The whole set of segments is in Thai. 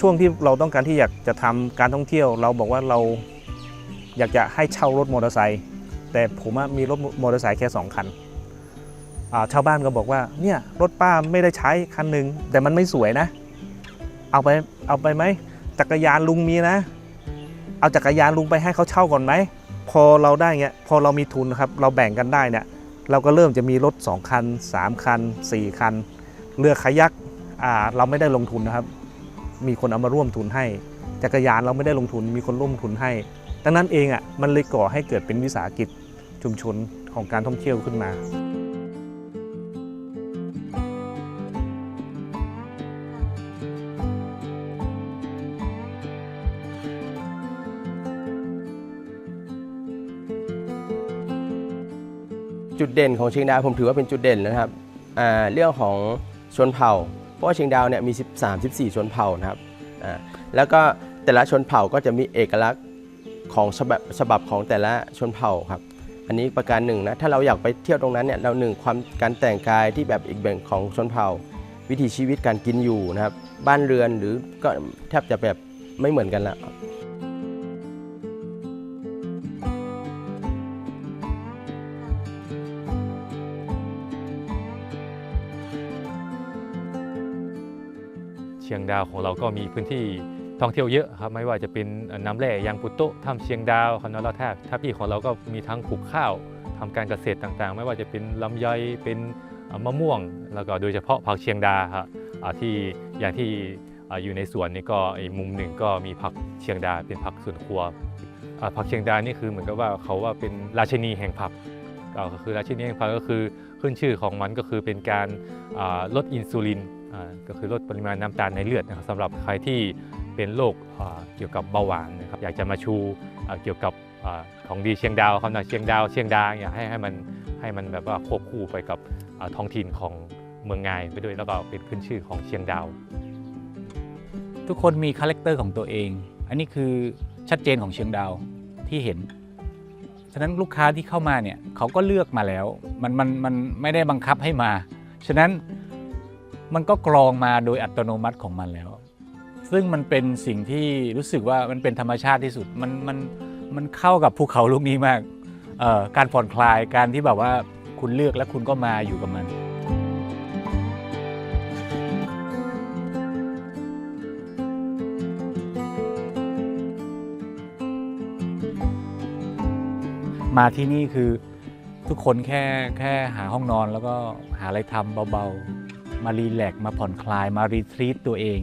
ช่วงที่เราต้องการที่อยากจะทำการท่องเที่ยว เราบอกว่าเราอยากจะให้เช่ารถมอเตอร์ไซค์แต่ผมมีรถมอเตอร์ไซค์แค่สองคันชาวบ้านก็บอกว่าเนี่ยรถป้าไม่ได้ใช้คันหนึ่งแต่มันไม่สวยนะ เอาไปเอาไปไหมจักรยานลุงมีนะ เอาจักรยานลุงไปให้เขาเช่าก่อนไหมพอเราได้เงี้ยพอเรามีทุนนะครับเราแบ่งกันได้เนี่ยเราก็เริ่มจะมีรถ 2 คัน 3 คัน 4 คัน เรือคายักเราไม่ได้ลงทุนนะครับ มีคนเอามาร่วมทุนให้ จักรยานเราไม่ได้ลงทุนมีคนร่วมทุนให้ ดังนั้นเองอะมันเลยก่อให้เกิดเป็นวิสาหกิจชุมชนของการท่องเที่ยวขึ้นมาจุดเด่นของเชียงดาวผมถือว่าเป็นจุดเด่นนะครับเรื่องของชนเผ่า เพราะว่าเชียงดาวเนี่ยมี 13 14 ชนเผ่านะครับอ่าแล้วก็แต่ละชนเผ่าก็จะมีเอกลักษณ์ของฉบับฉบับของแต่ละชนเผ่าครับ อันนี้ประการหนึ่งนะถ้าเราอยากไปเที่ยวตรงนั้นเนี่ยเราหนึ่งความการแต่งกายที่แบบอีกแบบของชนเผ่า วิถีชีวิตการกินอยู่นะครับ บ้านเรือนหรือก็แทบจะแบบไม่เหมือนกันละ เชียงดาวของเราก็มีพื้นที่ท่องเที่ยวเยอะครับไม่ว่าจะเป็นน้ำแร่ยางปุตโตะถ้ำเชียงดาวคอนอราแทบถ้าพี่ของเราก็มีทั้งปลูกข้าวทำการเกษตรต่างๆ ไม่ว่าจะเป็นลำไยเป็นมะม่วง แล้วก็โดยเฉพาะผักเชียงดาครับที่อย่างที่อยู่ในสวนนี่ก็อีกมุมหนึ่งก็มีผักเชียงดาเป็นผักสวนครัวผักเชียงดานี่คือเหมือนกับว่าเขาว่าเป็นราชินีแห่งผักก็คือราชินีแห่งผักก็คือขึ้นชื่อของมันก็คือเป็นการลดอินซูลิน ก็คือลดปริมาณน้ำตาลในเลือดนะครับสำหรับใครที่เป็นโรคเกี่ยวกับเบาหวานนะครับอยากจะมาชูเกี่ยวกับอของดีเชียงดาวคำนาเชียงดาวเชียงดาอยากให้ให้มันให้มันแบบว่าควบคู่ไปกับท้องถิ่นของเมืองงายไปด้วยแล้วก็เป็นขึ้นชื่อของเชียงดาว ทุกคนมีคาแรคเตอร์ของตัวเอง อันนี้คือชัดเจนของเชียงดาวที่เห็นฉะนั้นลูกค้าที่เข้ามาเนี่ยเขาก็เลือกมาแล้ว มันมันมันไม่ได้บังคับให้มา ฉะนั้น มันก็กรองมาโดยอัตโนมัติของมันแล้ว ซึ่งมันเป็นสิ่งที่รู้สึกว่ามันเป็นธรรมชาติที่สุด มันมันมันเข้ากับภูเขาลูกนี้มาก การผ่อนคลายการที่แบบว่าคุณเลือกแล้วคุณก็มาอยู่กับมันมาที่นี่คือทุกคนแค่แค่หาห้องนอนแล้วก็หาอะไรทำเบา ๆ มารีแลกมาผ่อนคลายมารีทรีตตัวเอง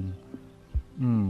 อืม